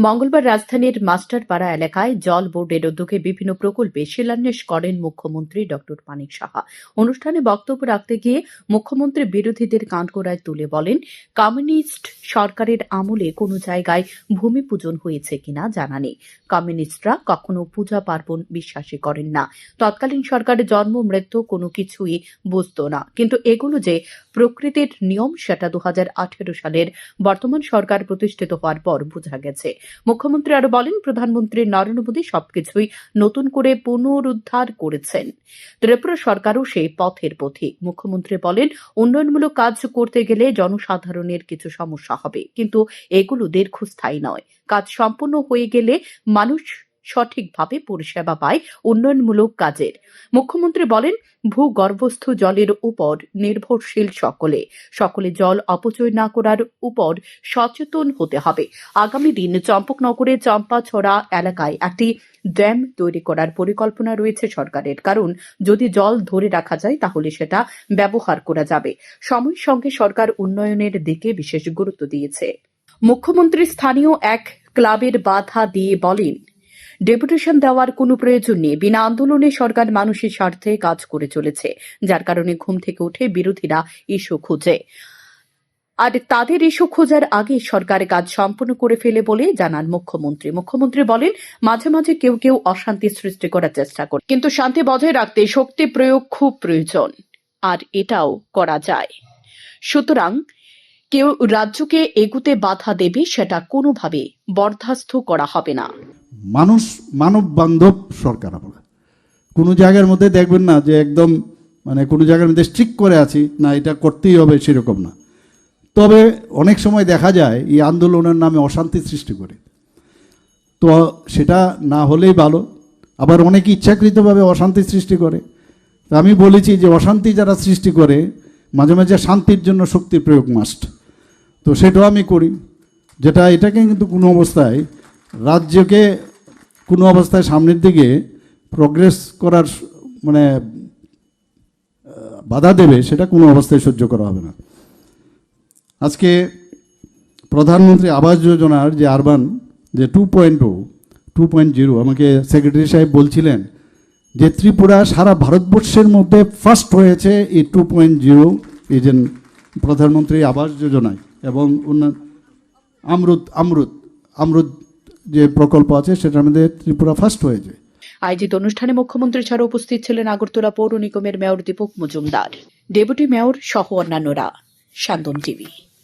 মঙ্গলবার রাজধানীর মাস্টারপাড়া এলাকায় জল বোর্ডের উদ্যোগে বিভিন্ন প্রকল্পে শিলান্যাস করেন মুখ্যমন্ত্রী ড. মানিক সাহা। অনুষ্ঠানে বক্তব্য রাখতে গিয়ে মুখ্যমন্ত্রী বিরোধীদের কাঠগড়ায় তুলে বলেন, কমিউনিস্ট সরকারের আমলে কোনো জায়গায় ভূমি পূজন হয়েছে কিনা জানা নেই। কমিউনিস্টরা কখনো পূজা পার্বণ বিশ্বাসী করেন না। তৎকালীন সরকারের জন্ম, মৃত্যু কোনো কিছুই বুঝত না। কিন্তু এগুলো যে প্রকৃতির নিয়ম, সেটা দু হাজার আঠেরো সালের বর্তমান সরকার প্রতিষ্ঠিত হওয়ার পর বোঝা গেছে। মুখ্যমন্ত্রী আরও বলেন, প্রধানমন্ত্রী নরেন্দ্র মোদী সবকিছুই নতুন করে পুনরুদ্ধার করেছেন। ত্রিপুরা সরকারও সেই পথের পথিক। মুখ্যমন্ত্রী বলেন, উন্নয়নমূলক কাজ করতে গেলে জনসাধারণের কিছু সমস্যা হবে। কিন্তু এগুলো দীর্ঘস্থায়ী নয়। কাজ সম্পূর্ণ হয়ে গেলে মানুষ সঠিকভাবে পরিষেবা পায় উন্নয়নমূলক কাজের। মুখ্যমন্ত্রী বলেন, ভূগর্ভস্থ জলের উপর নির্ভরশীল সকলে। সকলে জল অপচয় না করার উপর সচেতন হতে হবে। আগামী দিন চম্পকনগরের চম্পাছড়া এলাকায় একটি ড্যাম তৈরি করার পরিকল্পনা রয়েছে সরকারের। কারণ, যদি জল ধরে রাখা যায়, তাহলে সেটা ব্যবহার করা যাবে। সময়ের সঙ্গে সরকার উন্নয়নের দিকে বিশেষ গুরুত্ব দিয়েছে। মুখ্যমন্ত্রী স্থানীয় এক ক্লাবের বাধা দিয়ে বলেন ডেপুটেশন দেওয়ার কোনো প্রয়োজন নেই। বিনা আন্দোলনে সরকার মানুষের স্বার্থে কাজ করে চলেছে, যার কারণে ঘুম থেকে উঠে বিরোধীরা ইস্যু খুঁজে। আর তাদের ইস্যু খোঁজার আগে সরকার কাজ সম্পূর্ণ করে ফেলে বলে জানান মুখ্যমন্ত্রী। মুখ্যমন্ত্রী বলেন, মাঝে মাঝে কেউ কেউ অশান্তি সৃষ্টি করার চেষ্টা করে, কিন্তু শান্তি বজায় রাখতে শক্তি প্রয়োগ খুব প্রয়োজন, আর এটাও করা যায়। সুতরাং কেউ রাজ্যকে এগুতে বাধা দেবে সেটা কোনোভাবে বরখাস্ত করা হবে না। মানুষ মানব বান্ধব সরকার আমরা কোনো জায়গার মধ্যে দেখবেন না যে একদম মানে কোনো জায়গার মধ্যে স্ট্রিক্ট করে আছি, না, এটা করতেই হবে সেরকম না। তবে অনেক সময় দেখা যায়, এই আন্দোলনের নামে অশান্তি সৃষ্টি করে। তো সেটা না হলেই ভালো। আবার অনেকে ইচ্ছাকৃতভাবে অশান্তি সৃষ্টি করে। তো আমি বলেছি যে অশান্তি যারা সৃষ্টি করে, মাঝে মাঝে শান্তির জন্য শক্তির প্রয়োগ মাস্ট তো সেটাও আমি করি। যেটা, এটাকে কিন্তু কোনো অবস্থায় রাজ্যকে কোনো অবস্থায় সামনের দিকে প্রগ্রেস করার মানে বাধা দেবে, সেটা কোনো অবস্থায় সহ্য করা হবে না। আজকে প্রধানমন্ত্রী আবাস যোজনার যে আরবান, যে two point two point zero আমাকে সেক্রেটারি সাহেব বলছিলেন যে ত্রিপুরা সারা ভারতবর্ষের মধ্যে ফার্স্ট হয়েছে এই টু পয়েন্ট জিরো এই যে প্রধানমন্ত্রী আবাস যোজনায় এবং উন্নয়ন আমরুদ আমরুদ আমরুদ যে প্রকল্প আছে, সেটার মধ্যে ত্রিপুরা ফার্স্ট হয়েছে। আয়োজিত অনুষ্ঠানে মুখ্যমন্ত্রী ছাড়া উপস্থিত ছিলেন আগরতলা পৌর নিগমের mayor Dipak Majumdar. Deputy mayor সহ অন্যান্যরা। শান্তন টিভি।